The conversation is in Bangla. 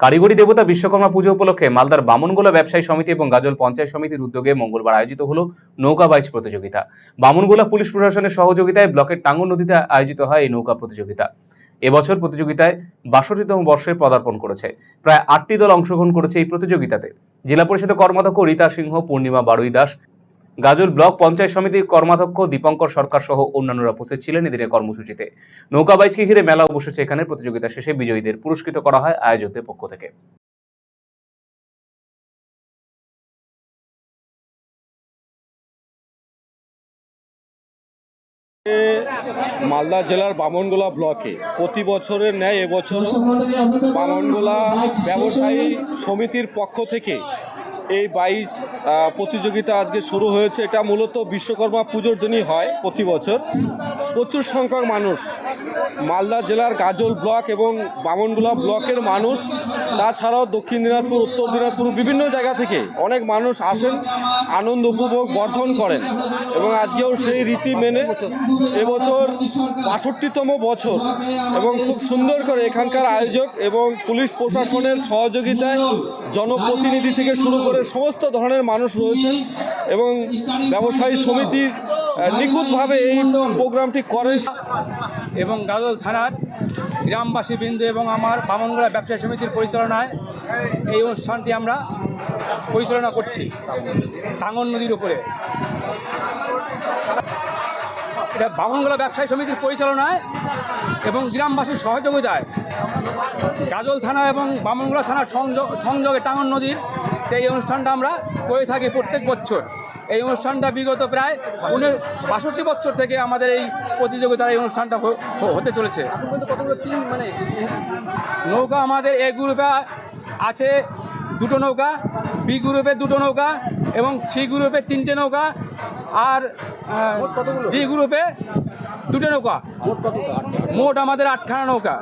কারিগরি দেবতা বিশ্বকর্মা পুজো উপলক্ষে মালদার বামনগোলা ব্যবসায়ী সমিতি এবং গাজল পঞ্চায়েত সমিতির উদ্যোগে মঙ্গলবার আয়োজিত হলো নৌকা বাইচ প্রতিযোগিতা। বামনগোলা পুলিশ প্রশাসনের সহযোগিতায় ব্লকের টাঙ্গন নদীতে আয়োজিত হয় এই নৌকা প্রতিযোগিতা। এবছর প্রতিযোগিতায় বাষট্টিতম বর্ষে পদার্পণ করেছে। প্রায় আটটি দল অংশগ্রহণ করেছে এই প্রতিযোগিতাতে। জেলা পরিষদের কর্মাধ্যক্ষ রীতা সিংহ, পূর্ণিমা বারুই দাস গাজল ব্লক পঞ্চায়েত সমিতির কর্মাধ্যক্ষ দীপঙ্কর সরকার সহ অন্যান্যরা উপস্থিত ছিলেন এদিনের কর্মসূচিতে। নৌকা বাইচকে ঘিরে মেলা বসেছে এখানে প্রতিযোগিতা শেষে বিজয়ীদের পুরস্কৃত করা হয় আয়োজকদের পক্ষ থেকে। মালদা জেলার বামনগোলা ব্লকে প্রতি বছরের ন্যায় এবছর বামনগোলা ব্যবসায়ী সমিতির পক্ষ থেকে এই বাইশ প্রতিযোগিতা আজকে শুরু হয়েছে। এটা মূলত বিশ্বকর্মা পুজোর দিনই হয় প্রতি বছর। প্রচুর সংখ্যক মানুষ। মালদা জেলার গাজল ব্লক এবং বামনগোলা ব্লকের মানুষ। তাছাড়াও দক্ষিণ দিনাজপুর, উত্তর দিনাজপুর বিভিন্ন জায়গা থেকে অনেক মানুষ আসেন, আনন্দ উপভোগ বর্ধন করেন এবং আজকেও সেই রীতি মেনে এবছর বাষট্টিতম বছর এবং খুব সুন্দর করে এখানকার আয়োজক এবং পুলিশ প্রশাসনের সহযোগিতায় জনপ্রতিনিধি থেকে শুরু করে সমস্ত ধরনের মানুষ রয়েছেন এবং ব্যবসায়ী সমিতির নিখুঁতভাবে এই প্রোগ্রামটি করেন। এবং গাজল থানার গ্রামবাসী বৃন্দ এবং আমার বামনগোলা ব্যবসায়ী সমিতির পরিচালনায় এই অনুষ্ঠানটি আমরা পরিচালনা করছি, টাঙ্গন নদীর উপরে। এটা বামনগোলা ব্যবসায়ী সমিতির পরিচালনায় এবং গ্রামবাসীর সহযোগিতায় গাজল থানা এবং বামনগোলা থানার সংযোগ সংযোগে টাঙ্গন নদীর এই অনুষ্ঠানটা আমরা করে থাকি প্রত্যেক বছর। এই অনুষ্ঠানটা বিগত প্রায় উনিশ বাষট্টি বছর থেকে আমাদের এই প্রতিযোগিতার এই অনুষ্ঠানটা হতে চলেছে। মানে নৌকা আমাদের এ গ্রুপে আছে দুটো নৌকা বি গ্রুপে দুটো নৌকা এবং সি গ্রুপে তিনটে নৌকা আর ডি গ্রুপে দুটো নৌকা। মোট আমাদের আটখানা নৌকা।